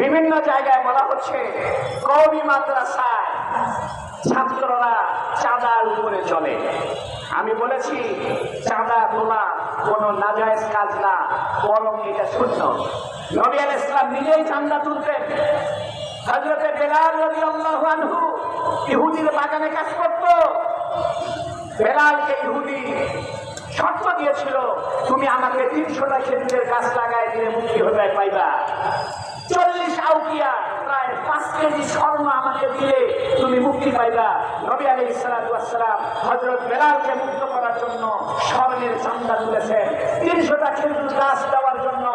বিভিন্ন জায়গায় বলা হচ্ছে, কবি মাদ্রাসায় ছাত্ররা চাঁদার উপরে চলে। আমি বলেছি, চাঁদা তোলা কোনো নাজায়েজ কাজ না, বরং এটা শূন্য। নবী আল ইসলাম নিজেই চাঁদা তুলতেন। হজরতে বেলাল রবি আল্লাহ আনহু ইহুদির বাগানে কাজ করত। বেলালকে ইহুদি শর্ত দিয়েছিল, তুমি আমাকে তিনশোটা খেজুরের গাছ লাগাই দিলে মুক্তি হতে পাইবা। চল্লিশ আউকিয়া প্রায় পাঁচ কেজি স্বর্ণ আমাকে দিলে তুমি মুক্তি পাইবা। নবী আলী ইসালাতাম হজরত বেলালকে মুক্ত করার জন্য স্বর্ণের চান্দা তুলেছেন। তিনশোটা খেজুর গাছ দেওয়ার জন্য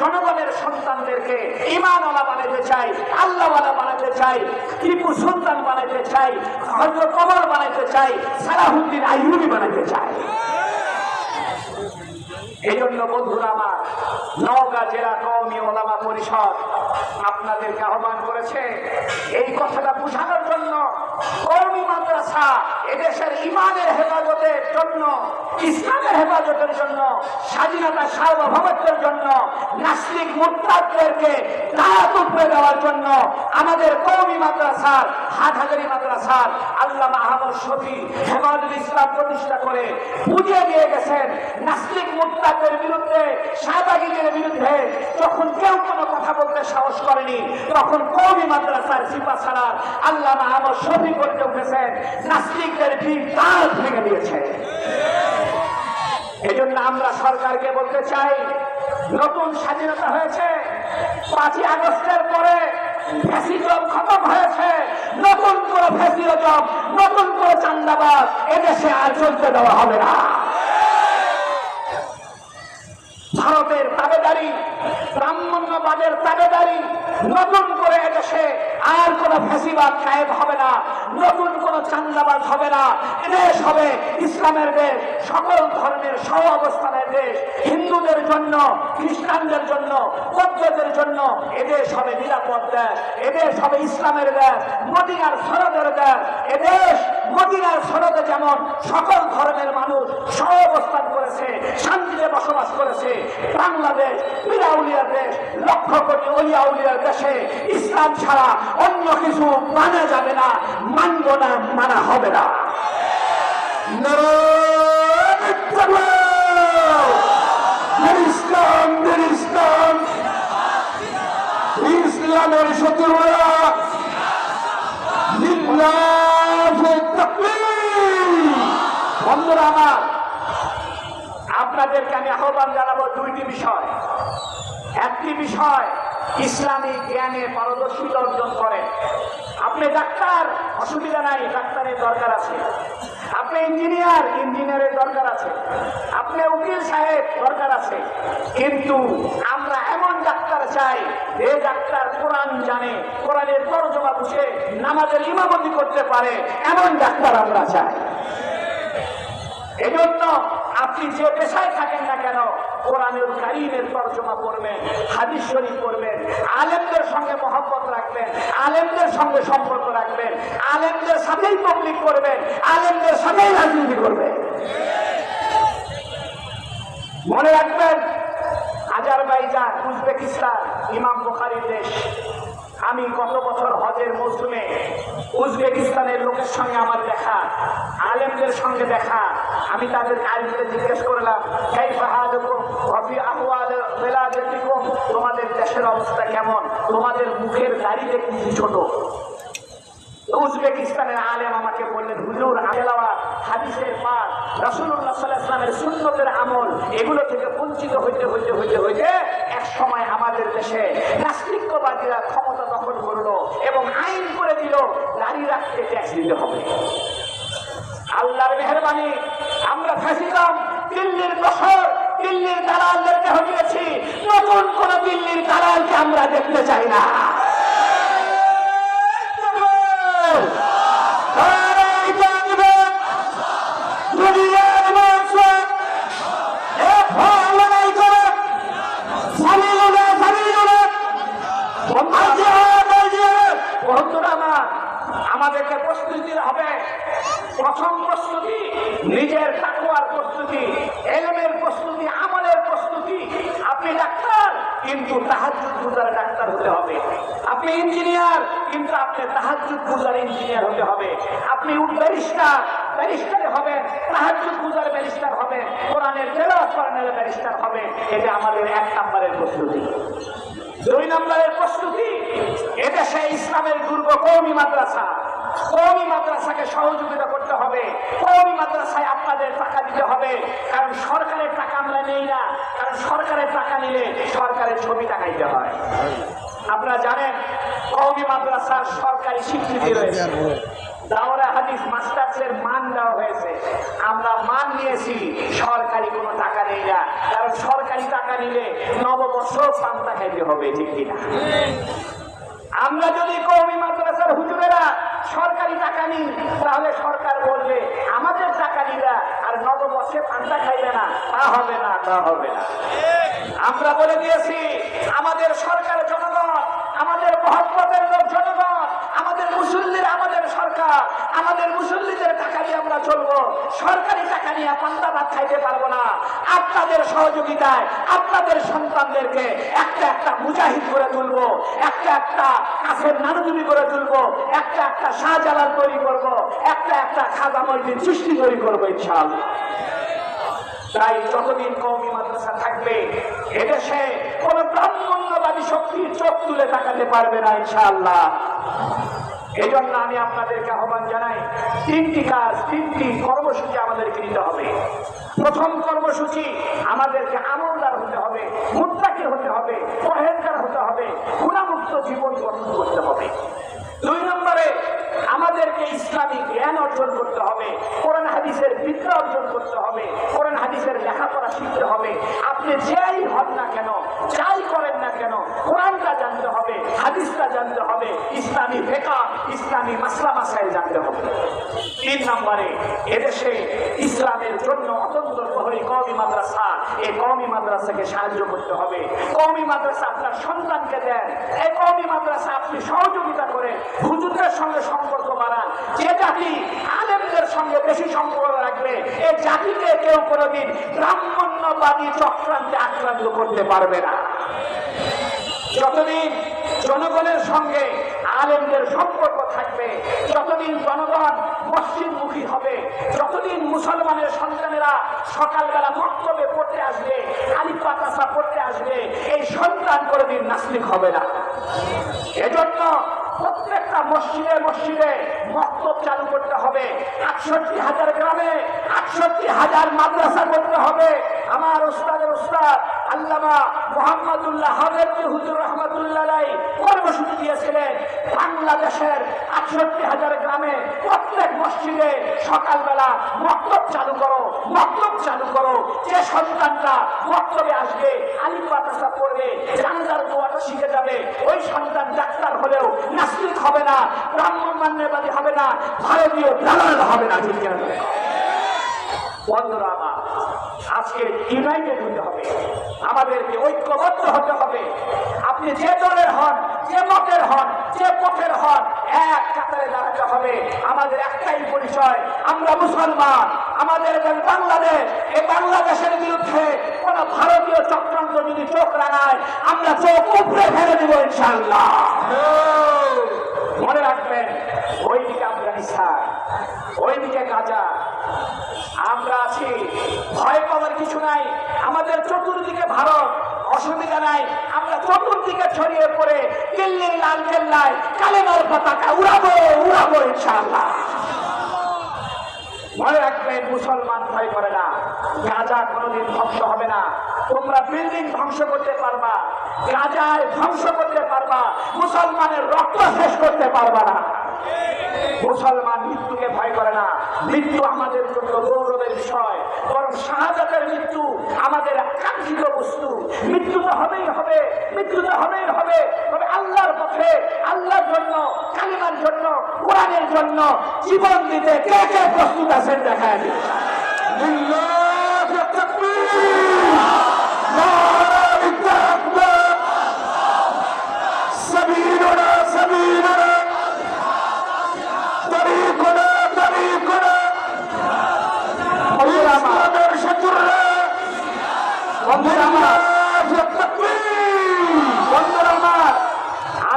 জনগণের সন্তানদেরকে ইমানওয়ালা বানাতে চাই আল্লাহওয়ালা বানাতে চাই সুলতান বানাতে চাই বানাতে চাই বানাতে চাই। এই জন্য বন্ধুরা আমার নওগাঁ জেলা কওমি ওলামা পরিষদ আপনাদেরকে আহ্বান করেছে, এই কথাটা বোঝানোর জন্য কওমি মাদ্রাসা এদেশের ইমানের হেফাজতের জন্য, ইসলামের হেফাজতের জন্য, স্বাধীনতা সার্বভৌমত্বের জন্য, নাস্তিক মুক্তাদেরকে দাঁড়াত উপরে দেওয়ার জন্য আমাদের কওমি মাদ্রাসার, হাটহাজারি মাদ্রাসার আল্লাহ আহমদ শফি হেফাজুল ইসলাম প্রতিষ্ঠা করে বুঝিয়ে দিয়ে গেছেন, নাস্তিক মুক্তাদের বিরুদ্ধে শাহবাগীদের বিরুদ্ধে যখন কেউ কোনো কথা বলতে সাহস করেনি, তখন কৌমি মাদ্রাসার সিপা ছাড়ার আল্লাহ আহমদ শফি করতে উঠেছেন। নাস্তিকদের ভিড় তার ভেঙে দিয়েছে। এই জন্য আমরা সরকারকে বলতে চাই, নতুন স্বাধীনতা হয়েছে, পাঁচই আগস্টের পরে ফ্যাসিজম খতম হয়েছে, নতুন করে ফ্যাসিজম নতুন করে চান্দাবাদ, এদেশে আর চলতে দেওয়া হবে না। ভারতের তাবেদারি ব্রাহ্মণ্যবাদের তাবেদারি নতুন করে এদেশে আর কোন ফেসিবাদ কায়েম হবে না, নতুন কোন চান্দাবাদ হবে না। এদেশ হবে ইসলামের দেশ, সকল ধর্মের সহ অবস্থানের দেশ। হিন্দুদের জন্য, খ্রিস্টানদের জন্য, বৌদ্ধদের জন্য এদেশ হবে নিরাপদ দেশ এদেশ হবে ইসলামের দেশ, মদিনার সরদের দেশ। এদেশ মদিনার সরদে যেমন সকল ধর্মের মানুষ সহ অবস্থান করেছে, শান্তিতে বসবাস করেছে, বাংলাদেশ পিরাউলিয়ার দেশ, লক্ষ কোটি অলিয়া উলিয়ার দেশে ইসলাম ছাড়া অন্য কিছু মানা যাবে না, মানব না, মানা হবে না। ইসলাম ইসলাম ইসলামের শত্রুরা। বন্ধুরা আমার, আপনাদেরকে আমি আহ্বান জানাব দুইটি বিষয়। একটি বিষয় ইসলামী জ্ঞানে পারদর্শিতা অর্জন করেন। আপনি ডাক্তার? অসুবিধা নাই, ডাক্তারের দরকার আছে। আপনি ইঞ্জিনিয়ার? ইঞ্জিনিয়ারের দরকার আছে। আপনি উকিল সাহেব? দরকার আছে। কিন্তু আমরা এমন ডাক্তার চাই, যে ডাক্তার কোরআন জানে, কোরআনের তর্জমা বুঝে, নামাজের ইমামতি করতে পারে, এমন ডাক্তার আমরা চাই। এজন্য আপনি যে পেশায় থাকেন না কেন কোরআনের কারিমের তর্জমা করবেন, হাদিস শরীফ করবেন আলেমদের সঙ্গে মহব্বত রাখবেন, আলেমদের সঙ্গে সম্পর্ক রাখবেন, আলেমদের সাথেই পাবলিক করবেন, আলেমদের সাথেই রাজনীতি করবেন। মনে রাখবেন, আজারবাইজান, উজবেকিস্তান, ইমাম বুখারির দেশ। আমি গত বছর হজের মৌসুমে উজবেকিস্তানের লোকের সঙ্গে আমার দেখা, আলেমদের সঙ্গে দেখা, আমি তাদের আলেমদের জিজ্ঞেস করলাম তোমাদের দেশের অবস্থা কেমন? তোমাদের মুখের দাড়ি দেখতেছি ছোট? উজবেকিস্তানের আলেম আমাকে বললেন, হুজুর আলেলাওয়া হাদিসের পাঠ, রাসূলুল্লাহ সাল্লাল্লাহু আলাইহি ওয়াসাল্লামের সুন্নতের আমল, এগুলো থেকে বঞ্চিত হইতে হইতে হইতে হইতে এক সময় আমাদের দেশে রাষ্ট্রিকবাদীরা ক্ষমতা দখল করল এবং আইন করে দিল নারী রাখতে ট্যাক্স দিতে হবে। আল্লাহর মেহরবানি, আমরা ফাঁসিলাম দিল্লির দশর দিল্লির দালালদেরকে হটিয়েছি নতুন কোন দিল্লির দালালকে আমরা দেখতে চাই না তারাই জানবেন দুনিয়ার মানুষ এক হয়ে লড়াই করে সালিলুনা সালিলুনা আজিয়া আজিয়া বন্ধুরা আমার আমাদেরকে প্রস্তুতি হবে। প্রথম প্রস্তুতি নিজের তাকুয়ার প্রস্তুতি, এলমের প্রস্তুতি, আমলের প্রস্তুতি। আপনি ডাক্তার, কিন্তু তাহাজুদ ডাক্তার হতে হবে। আপনি ইঞ্জিনিয়ার, কিন্তু আপনি তাহাজুদ ইঞ্জিনিয়ার হতে হবে। আপনি ব্যারিস্টার ব্যারিস্টার হবেন তাহাজুদ ব্যারিস্টার হবেন। কোরআনের তেলাওয়াত কোরআনের ব্যারিস্টার হবে এটা আমাদের এক নম্বরের প্রস্তুতি। দুই নম্বরের প্রস্তুতি, এদেশে ইসলামের দুর্গ কৌমি মাদ্রাসা। কৌমি মাদ্রাসাকে সহযোগিতা করতে হবে। কৌমি মাদ্রাসায় আপনাদের টাকা দিতে হবে। কারণ সরকারের টাকা আমরা নেই না। কারণ সরকারের টাকা নিলে সরকারের ছবি টাকাইতে হয়। আপনারা জানেন কৌমি মাদ্রাসার সরকারি স্বীকৃতি রয়েছে। দাওরা হাদিস মাস্টার্সের মান দেওয়া হয়েছে। আমরা মান নিয়েছি সরকারি কোনো টাকা নেই না। কারণ সরকারি টাকা নিলে নববর্ষ পান্তা খাইতে হবে ঠিক কিনা? আমরা যদি কৌমি মাদ্রাসার হুজুরেরা সরকারি টাকা নিন তাহলে সরকার বলবে, আমাদের টাকা নিরা আর নববর্ষে পান্তা খাইবে না। তা হবে না, তা হবে না। আমরা বলে দিয়েছি, আমাদের সরকার জনগণ, আমাদের মহব্বতের লোক জনগণ, আমাদের মুসল্লির আমাদের সরকার আমাদের মুসল্লিদের টাকা দিয়ে আমরা চলবো। সরকারি টাকা নিয়ে পান্তা ভাত খাইতে পারব না। আপনাদের সহযোগিতায় আপনাদের সন্তানদেরকে একটা একটা মুজাহিদ করে তুলবো, একটা একটা কাছের নানুজুবি করে তুলবো, একটা একটা শাহজালাল তৈরি করব, একটা একটা খাজা মসজিদ সৃষ্টি তৈরি করব ইনশাআল্লাহ। তাই যতদিন কৌমি মাদ্রাসা থাকবে, এদেশে কোন ব্রাহ্মণ্যবাদী শক্তির চোখ তুলে তাকাতে পারবে না ইনশাআল্লাহ। এই জন্য আমি আপনাদেরকে আহ্বান জানাই, তিনটি কাজ, তিনটি কর্মসূচি আমাদেরকে নিতে হবে। প্রথম কর্মসূচি, আমাদেরকে আমলদার হতে হবে মুদ্রাকে হতে হবে পহেজগার হতে হবে, গুণামুক্ত জীবন গঠন করতে হবে। দুই নম্বরে আমাদেরকে ইসলামী জ্ঞান অর্জন করতে হবে, কোরআন হাদিসের বিদ্যা অর্জন করতে হবে, কোরআন হাদিসের লেখাপড়া শিখতে হবে। আপনি যাই হন না কেন, যাই করেন না কেন, কোরআনটা জানতে হবে, হাদিসটা জানতে হবে, ইসলামী ফেকা, ইসলামী মাসলা মাসাইল জানতে হবে। তিন নম্বরে, এদেশে ইসলামের জন্য অতন্ত্র প্রহরী কওমি মাদ্রাসা, এই কওমি মাদ্রাসাকে সাহায্য করতে হবে। কওমি মাদ্রাসা আপনার সন্তানকে দেন। এই কওমি মাদ্রাসা আপনি সহযোগিতা করে হুজুরদের সঙ্গে সম্পর্ক বাড়ান। যে জাতি আলেমদের সঙ্গে বেশি সম্পর্ক রাখবে এই জাতিকে কেউ কোনোদিন ব্রাহ্মণ্যবাদী চক্রান্তে আক্রান্ত করতে পারবে না। যতদিন জনগণের সঙ্গে আলেমদের সম্পর্ক থাকবে, যতদিন জনগণ মসজিদমুখী হবে মুসলমানের সন্তানেরা সকালবেলা বক্তব্যে পড়তে আসবে, আলিফ পাতাসা পড়তে আসবে, এই সন্তান কোনোদিন নাস্তিক হবে না। এজন্য প্রত্যেকটা মসজিদে মসজিদে মক্তব চালু করতে হবে, আটষট্টি হাজার গ্রামে আটষট্টি হাজার মাদ্রাসা করতে হবে। আমার উস্তাদের উস্তাদ আল্লামা মোহাম্মদুল্লাহ হাবেবি হুজুর রহমতুল্লাহ কর্মসূচি দিয়েছিলেন, বাংলাদেশের আটষট্টি হাজার গ্রামে প্রত্যেক মসজিদে সকালবেলা মক্তব চালু করো, মক্তব চালু করো। যে সন্তানটা মক্তবে আসবে আলিম বাতাসা পড়বে, জানাজার দোয়াটা শিখে যাবে। ওই সন্তান ডাক্তার হলেও নাস্তিক হবে না, ব্রাহ্মণ মান্যবাদী হবে না, ভারতীয় হবে না বন্ধুরা আজকে ইউনাইটেড হতে হবে। আমাদেরকে ঐক্যবদ্ধ হতে হবে। আপনি যে দলের হন যে মতের হন যে পথের হন এক কাতারে দাঁড়াতে হবে। আমাদের একটাই পরিচয় আমরা মুসলমান। আমাদের দেশ বাংলাদেশ। এই বাংলাদেশের বিরুদ্ধে কোন ভারতীয় চক্রান্ত যদি চোখ রাঙায় আমরা চোখ উপরে ফেলে দিব ইনশাল্লাহ মনে রাখবেন ওইদিকে আফগানিস্তান ওইদিকে গাজা আমরা আছি। ভয় পাওয়ার কিছু নাই। আমাদের চতুর্দিকে ভারত, অসুবিধা নাই। আমরা চতুর্দিকে ছড়িয়ে পড়ে দিল্লির লাল কেল্লায় কালেমার পতাকা উড়াবো উড়াবো ইনশাআল্লাহ। মনে রাখবেন মুসলমান ভয় করে না। গাজা কোনোদিন ধ্বংস হবে না। তোমরা বিল্ডিং ধ্বংস করতে পারবা, গাজায় ধ্বংস করতে পারবা, মুসলমানের রক্ত শেষ করতে পারবা না। মুসলমান মৃত্যুকে ভয় করে না। মৃত্যু আমাদের জন্য গৌরবের বিষয়। বরং শাহাদাতের মৃত্যু আমাদের কাঙ্ক্ষিত বস্তু। মৃত্যু তো হবেই হবে, মৃত্যু তো হবেই হবে। তবে আল্লাহর পথে, আল্লাহর জন্য, কালিমার জন্য, কোরআনের জন্য জীবন দিতে কে কে প্রস্তুত আছেন দেখা দিন।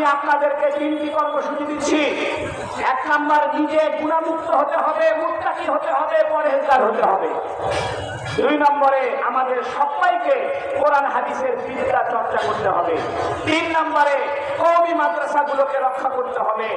আমি আপনাদেরকে তিনটি কর্মসূচি দিচ্ছি। এক নাম্বার, নিজে গুণামুক্ত হতে হবে মুক্তাকি হতে হবে পরে হতে হবে। দুই নম্বরে আমাদের সবাইকে কোরআন হাদিসের বিদ্যা চর্চা করতে হবে তিন নম্বরে কৌমি মাদ্রাসাগুলোকে রক্ষা করতে হবে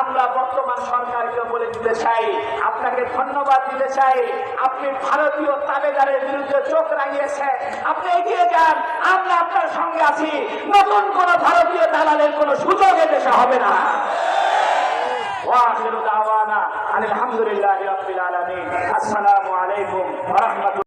আমরা বর্তমান সরকারকে বলে দিতে চাই আপনাকে ধন্যবাদ দিতে চাই আপনি ভারতীয় তাবেদারের বিরুদ্ধে চোখ রাঙিয়েছেন আপনি এগিয়ে যান আমরা আপনার সঙ্গে আছি নতুন কোন ভারতীয় দালালের কোনো সুযোগ এদেশে হবে না واخر دعوانا ان الحمد لله رب العالمين السلام عليكم ورحمه الله